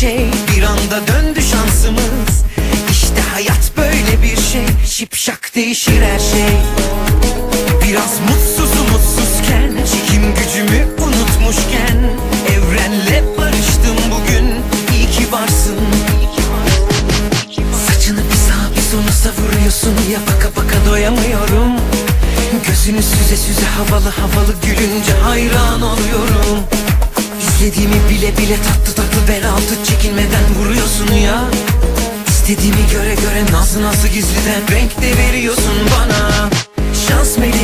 Şey. Bir anda döndü şansımız. İşte hayat böyle bir şey. Şipşak değişir her şey. Biraz mutsuz umutsuzken Çekim gücümü unutmuşken Evrenle barıştım bugün. İyi ki varsın. Saçını bir sağa bir sola savuruyorsun. Ya baka baka doyamıyorum. Gözünü süze süze havalı havalı gülünce hayran oluyorum İstediğimi bile bile tatlı tatlı bel altı çekinmeden vuruyorsun ya. İstediğimi göre göre nazlı nazlı gizliden renk de veriyorsun bana. Şans tam